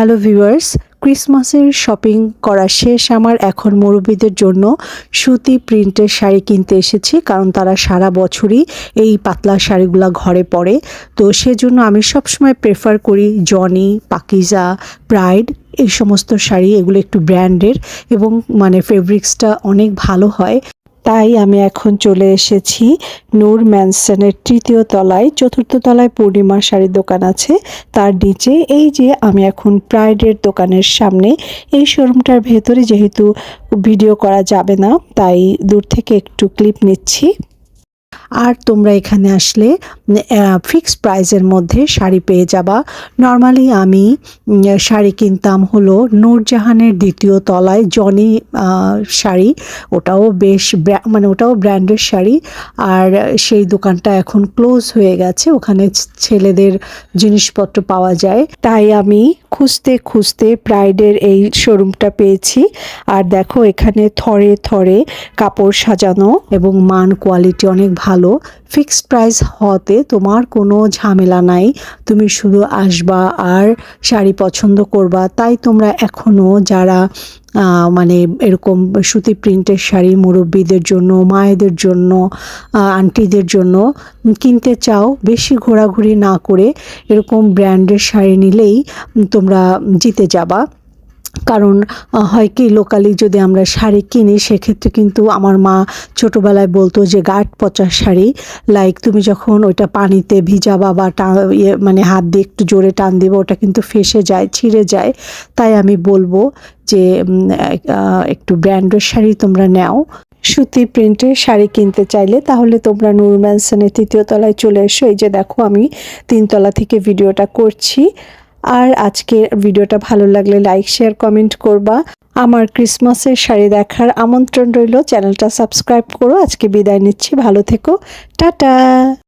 Hello viewers, ক্রিসমাসের shopping করা শেষ। আমার এখন মুরব্বীদের জন্য সুতি প্রিন্টের শাড়ি কিনতে এসেছি, কারণ তারা সারা বছরই এই পাতলা শাড়িগুলো ঘরে পরে। তো সেজন্য আমি সবসময় প্রেফার করি জনি পাকিজা প্রাইড এই সমস্ত শাড়ি, এগুলো একটু ব্র্যান্ডের এবং মানে ফেব্রিক্সটা অনেক ভালো হয়। তাই আমি এখন চলে এসেছি নূর ম্যানসনের তৃতীয় তলায়, চতুর্থ তলায় পূর্ণিমা শাড়ির দোকান আছে। তার নিচে এই যে আমি এখন প্রাইডের দোকানের সামনে, এই শোরুমটার ভেতরে যেহেতু ভিডিও করা যাবে না, তাই দূর থেকে একটু ক্লিপ নিচ্ছি। আর তোমরা এখানে আসলে ফিক্সড প্রাইসের মধ্যে শাড়ি পেয়ে যাবা। নর্মালি আমি শাড়ি কিনতাম হলো নূরজাহানের দ্বিতীয় তলায় জনি শাড়ি। ওটাও বেশ মানে ওটাও ব্র্যান্ডের শাড়ি। আর সেই দোকানটা এখন ক্লোজ হয়ে গেছে। ওখানে ছেলেদের জিনিসপত্র পাওয়া যায়। তাই আমি খুঁজতে খুঁজতে প্রাইডের এই শোরুমটা পেয়েছি। আর দেখো, এখানে থরে থরে কাপড় সাজানো এবং মান কোয়ালিটি অনেক ভালো। ফিক্সড প্রাইস হতে তোমার কোনো ঝামেলা নাই। তুমি শুধু আসবা আর শাড়ি পছন্দ করবা। তাই তোমরা এখনও যারা মানে এরকম সুতি প্রিন্টের শাড়ি মুরব্বীদের জন্য, মায়েদের জন্য আন্টিদের জন্য কিনতে চাও, বেশি ঘোরাঘুরি না করে এরকম ব্র্যান্ডের শাড়ি নিলেই তোমরা জিতে যাবা। কারণ হয় কি, লোকালি যদি আমরা শাড়ি কিনি, সেক্ষেত্রে কিন্তু আমার মা ছোটোবেলায় বলতো যে, গাঢ় পচা শাড়ি। লাইক তুমি যখন ওইটা পানিতে ভিজাবা বা টা ইয়ে মানে হাত দিয়ে একটু জোরে টান দিবে, ওটা কিন্তু ফেসে যায়, ছিঁড়ে যায়। তাই আমি বলব যে একটু ব্র্যান্ডের শাড়ি তোমরা নাও। সুতি প্রিন্টের শাড়ি কিনতে চাইলে তাহলে তোমরা নূর ম্যানসনের তৃতীয় তলায় চলে এসো। এই যে দেখো, আমি তিনতলা থেকে ভিডিওটা করছি। আর আজকের ভিডিওটা ভালো লাগলে লাইক, শেয়ার, কমেন্ট করবা। আমার ক্রিসমাসের শাড়ি দেখার আমন্ত্রণ রইল। চ্যানেলটা সাবস্ক্রাইব করো। আজকে বিদায় নিচ্ছি। ভালো থেকো। টাটা!